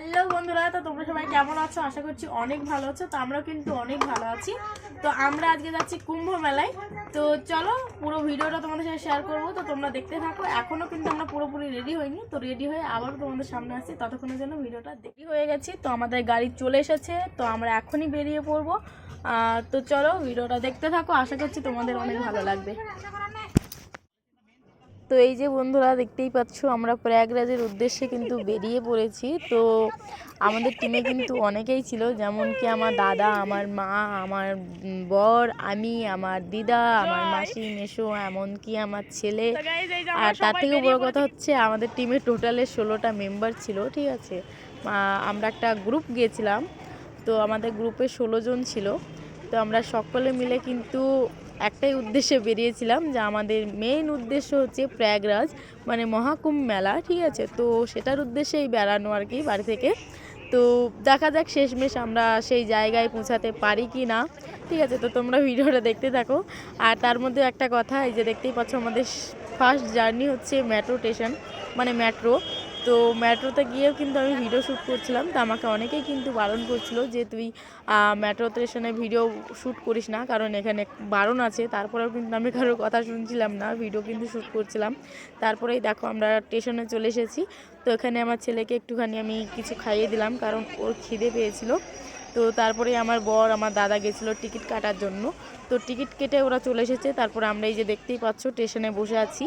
Hello বন্ধুরা, তো তোমরা সবাই কেমন আছো? আশা করছি অনেক ভালো আছো, তো আমরাও কিন্তু অনেক ভালো আছি। তো আমরা আজকে যাচ্ছি কুম্ভ মেলায়। তো চলো, পুরো ভিডিওটা তোমাদের সাথে শেয়ার করব। তো তোমরা দেখতে থাকো, এখনও কিন্তু আমরা পুরোপুরি রেডি হইনি। তো রেডি হয়ে আবারও তোমাদের সামনে আসছি। ততক্ষণের জন্য ভিডিওটা দেখি হয়ে গেছি। তো আমাদের গাড়ি চলে এসেছে, তো আমরা এখনই বেরিয়ে পড়ব। তো চলো, ভিডিওটা দেখতে থাকো। আশা করছি তোমাদের অনেক ভালো লাগবে। তো এই যে বন্ধুরা দেখতেই পাচ্ছ আমরা প্রয়াগরাজের উদ্দেশ্যে কিন্তু বেরিয়ে পড়েছি। তো আমাদের টিমে কিন্তু অনেকেই ছিল যেমন কি আমার দাদা আমার মা আমার বর আমি আমার দিদা আমার মাসি মেশো এমনকি আমার ছেলে। আর তার থেকে বড় কথা হচ্ছে আমাদের টিমে টোটালে ষোলোটা মেম্বার ছিল ঠিক আছে? আমরা একটা গ্রুপ গিয়েছিলাম তো আমাদের গ্রুপে ষোলো জন ছিল। তো আমরা সকলে মিলে কিন্তু একটাই উদ্দেশ্যে বেরিয়েছিলাম যে আমাদের মেইন উদ্দেশ্য হচ্ছে প্রয়াগরাজ মানে মহাকুম্ভ মেলা, ঠিক আছে? তো সেটার উদ্দেশ্যেই বেড়ানো আর কি বাড়ি থেকে। তো দেখা যাক শেষমেশ আমরা সেই জায়গায় পৌঁছাতে পারি কি না। ঠিক আছে? তো তোমরা ভিডিওটা দেখতে থাকো। আর তার মধ্যে একটা কথা, এই যে দেখতেই পাচ্ছ আমাদের ফার্স্ট জার্নি হচ্ছে মেট্রো স্টেশন মানে মেট্রো তো মেট্রোতে গিয়েও কিন্তু আমি ভিডিও শ্যুট করছিলাম, তো আমাকে অনেকেই কিন্তু বারণ করছিল যে তুই মেট্রো স্টেশনে ভিডিও শ্যুট করিস না, কারণ এখানে বারণ আছে, তারপরেও কিন্তু আমি কারোর কথা শুনছিলাম না ভিডিও কিন্তু শ্যুট করছিলাম। তারপরেই দেখো আমরা স্টেশনে চলে এসেছি, তো এখানে আমার ছেলেকে একটুখানি আমি কিছু খাইয়ে দিলাম, কারণ ওর খিদে পেয়েছিল। তো তারপরে আমার বর, আমার দাদা গেছিল টিকিট কাটার জন্য। তো টিকিট কেটে ওরা চলে এসেছে। তারপরে আমরা এই যে দেখতেই পাচ্ছ, স্টেশনে বসে আছি।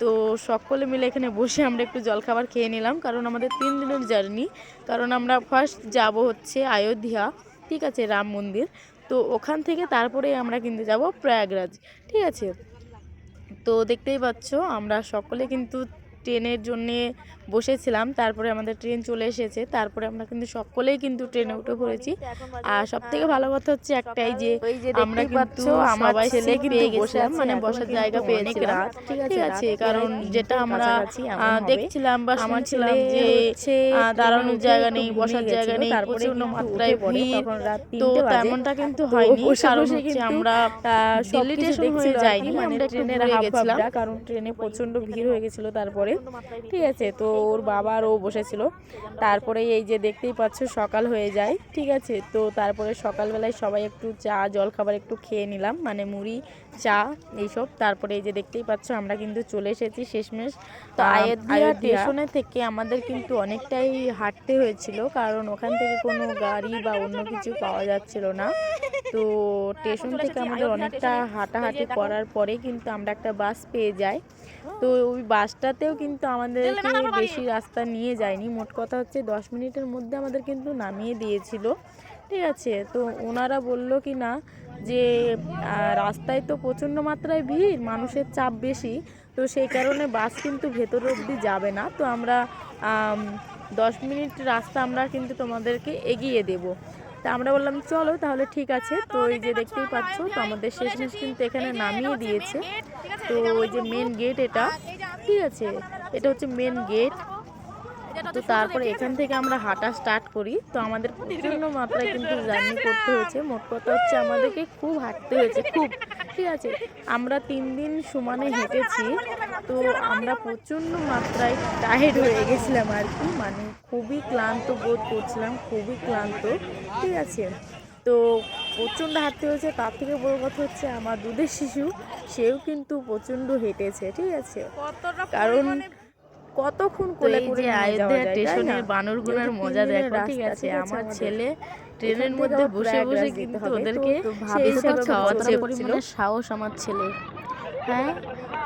তো সকলে মিলে এখানে বসে আমরা একটু জলখাবার খেয়ে নিলাম, কারণ আমাদের তিন দিনের জার্নি। কারণ আমরা ফার্স্ট যাব হচ্ছে অযোধ্যা, ঠিক আছে, রাম মন্দির। তো ওখান থেকে তারপরে আমরা কিন্তু যাব প্রয়াগরাজ, ঠিক আছে? তো দেখতেই পাচ্ছ, আমরা সকলে কিন্তু ট্রেনের জন্যে বসেছিলাম তারপরে আমাদের ট্রেন চলে এসেছে তারপরে আমরা কিন্তু সকলেই কিন্তু ট্রেনে উঠে পড়েছি। আর সব থেকে ভালো কথা হচ্ছে একটাই যে আমরা কিন্তু আমার ছেলে কিন্তু বসে মানে বসার জায়গা পেয়েছিলাম। ঠিক আছে কারণ যেটা আমরা দেখছিলাম বা শুনছিলাম যে দাঁড়ানোর জায়গা নেই বসার জায়গা নেই প্রচণ্ড মাত্রায় ভিড়। তো তেমনটা কিন্তু হয়নি কারণ হচ্ছে আমরা দিল্লি স্টেশন হয়ে যাইনি মানে ট্রেনের গেছিলাম। কারণ ট্রেনে প্রচণ্ড ভিড় হয়ে গেছিল তারপরে। ঠিক আছে, তো ওর বাবা আর ও বসেছিল। তারপরে এই যে দেখতেই পাচ্ছ, সকাল হয়ে যায়, ঠিক আছে? তো তারপরে সকালবেলায় সবাই একটু চা, জলখাবার একটু খেয়ে নিলাম। মানে মুড়ি চা এইসব। তারপরে এই যে দেখতেই পাচ্ছ আমরা কিন্তু চলে এসেছি শেষমেশ। তো আয়োধ্যা স্টেশনে থেকে আমাদের কিন্তু অনেকটাই হাঁটতে হয়েছিল কারণ ওখান থেকে কোনো গাড়ি বা অন্য কিছু পাওয়া যাচ্ছিল না। তো স্টেশন থেকে আমাদের অনেকটা হাঁটাহাঁটি করার পরে কিন্তু আমরা একটা বাস পেয়ে যাই। তো ওই বাসটাতেও কিন্তু আমাদেরকে বেশি রাস্তা নিয়ে যায়নি। মোট কথা হচ্ছে দশ মিনিটের মধ্যে আমাদের কিন্তু নামিয়ে দিয়েছিল। ঠিক আছে, তো ওনারা বলল কি না যে রাস্তায় তো প্রচণ্ড মাত্রায় ভিড়, মানুষের চাপ বেশি, তো সেই কারণে বাস কিন্তু ভেতর অবধি যাবে না। তো আমরা দশ মিনিট রাস্তা আমরা কিন্তু তোমাদেরকে এগিয়ে দেব। তা আমরা বললাম, চলো তাহলে ঠিক আছে। তো এই যে দেখতেই পাচ্ছ, তো আমাদের শেষমেশ কিন্তু এখানে নামিয়ে দিয়েছে। তো ওই যে মেন গেট এটা, ঠিক আছে, এটা হচ্ছে মেন গেট তো তারপরে এখান থেকে আমরা হাঁটা স্টার্ট করি। তো আমাদের প্রচণ্ড মাত্রায় কিন্তু জার্নি করতে হয়েছে মোট কথা হচ্ছে আমাদেরকে খুব হাঁটতে হয়েছে খুব। ঠিক আছে? আমরা তিন দিন সমানে হেঁটেছি। তো আমরা প্রচণ্ড মাত্রায় টায়ার্ড হয়ে গেছিলাম আর কি। মানে খুবই ক্লান্ত বোধ করছিলাম খুবই ক্লান্ত। ঠিক আছে? তো প্রচণ্ড হাঁটতে হয়েছে। তার থেকে বড় কথা হচ্ছে আমার দুধের শিশু। সেও কিন্তু প্রচণ্ড হেঁটেছে। ঠিক আছে? কারণ কতক্ষণ কোলে করে আয়োধ্যা স্টেশনের বানরগুলোর মজা দেখো ঠিক আছে? আমার ছেলে ট্রেনের মধ্যে বসে বসে কিন্তু ওদেরকে বিস্কুট খাওয়াচ্ছে পরিমাণে সাহস আমার ছেলে হ্যাঁ?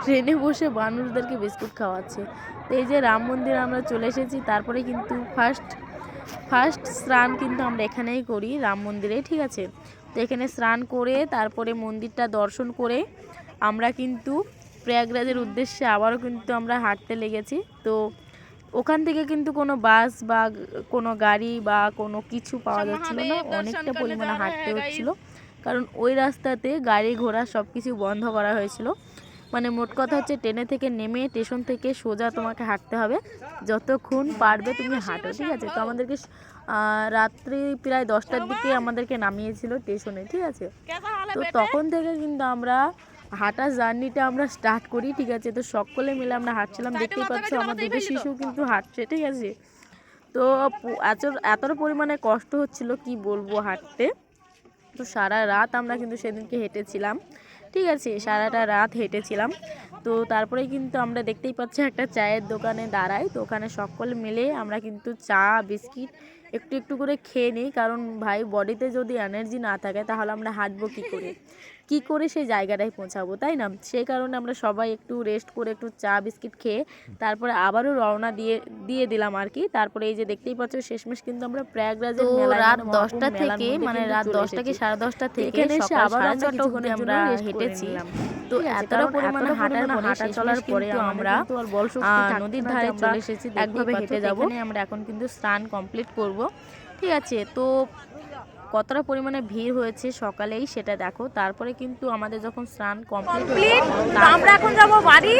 ট্রেনে বসে বানরদেরকে বিস্কুট খাওয়াচ্ছে। তো এই যে রাম মন্দির আমরা চলে এসেছি তারপরে কিন্তু ফার্স্ট ফার্স্ট স্নান কিন্তু আমরা এখানেই করি রাম মন্দিরে ঠিক আছে? তো এখানে স্নান করে তারপরে মন্দিরটা দর্শন করে আমরা কিন্তু প্রয়াগরাজের উদ্দেশ্যে আবারও কিন্তু আমরা হাঁটতে লেগেছি। তো ওখান থেকে কিন্তু কোনো বাস বা কোনো গাড়ি বা কোনো কিছু পাওয়া যাচ্ছিল না। অনেকটা পরিমাণে হাঁটতে হচ্ছিল। কারণ ওই রাস্তাতে গাড়ি ঘোড়া সব কিছু বন্ধ করা হয়েছিল। মানে মোট কথা হচ্ছে ট্রেনে থেকে নেমে স্টেশন থেকে সোজা তোমাকে হাঁটতে হবে। যতক্ষণ পারবে তুমি হাঁটো ঠিক আছে? তো আমাদেরকে রাত্রি প্রায় দশটার দিকে আমাদেরকে নামিয়েছিল স্টেশনে ঠিক আছে? তো তখন থেকে কিন্তু আমরা হাঁটা জার্নিটা আমরা স্টার্ট করি ঠিক আছে? তো সকলে মিলে আমরা হাঁটছিলাম দেখতেই পাচ্ছ আমার দুটো শিশু কিন্তু হাঁটছে ঠিক আছে? তো এত এতটা পরিমাণে কষ্ট হচ্ছিল কি বলব হাঁটতে। তো সারা রাত আমরা কিন্তু সেদিনকে হেঁটেছিলাম ঠিক আছে? সারাটা রাত হেঁটেছিলাম। তো তারপরে কিন্তু আমরা দেখতেই পাচ্ছি একটা চায়ের দোকানে দাঁড়াই তো ওখানে সকলে মিলে আমরা কিন্তু চা বিস্কিট একটু একটু করে খেয়ে নিই কারণ ভাই বডিতে যদি এনার্জি না থাকে তাহলে আমরা হাঁটবো কী করে? কি করে সেই জায়গাটায় পৌঁছাবো তাই না? সেই কারণে আমরা সবাই একটু রেস্ট করে একটু চা বিস্কিট খেয়ে তারপরে আবারও রওনা দিয়ে দিয়ে দিলাম আর কি। তারপরে এই যে দেখতেই পাচ্ছ শেষমেশ কিন্তু আমরা প্রয়াগরাজের রাত মানে দশটা থেকে মানে রাত দশটা কি সাড়ে দশটা থেকে এসে আবার আমরা হেঁটেছি। তো এতটা পরিমাণে হাঁটার পরে হাঁটা চলার পরে আমরা নদীর ধারে চলে এসেছি একভাবে হেঁটে যাব। আমরা এখন কিন্তু স্নান কমপ্লিট করব। ঠিক আছে তো কতটা পরিমাণে ভিড় হয়েছে সকালেই সেটা দেখো। তারপরে কিন্তু আমাদের যখন স্নান কমপ্লিট আমরা এখন যাব বাড়ি।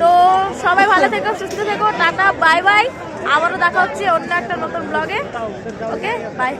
তো সবাই ভালো থেকো সুস্থ থেকো টাটা বাই বাই। আবারও দেখা হচ্ছে অন্য একটা নতুন ব্লগে ওকে বাই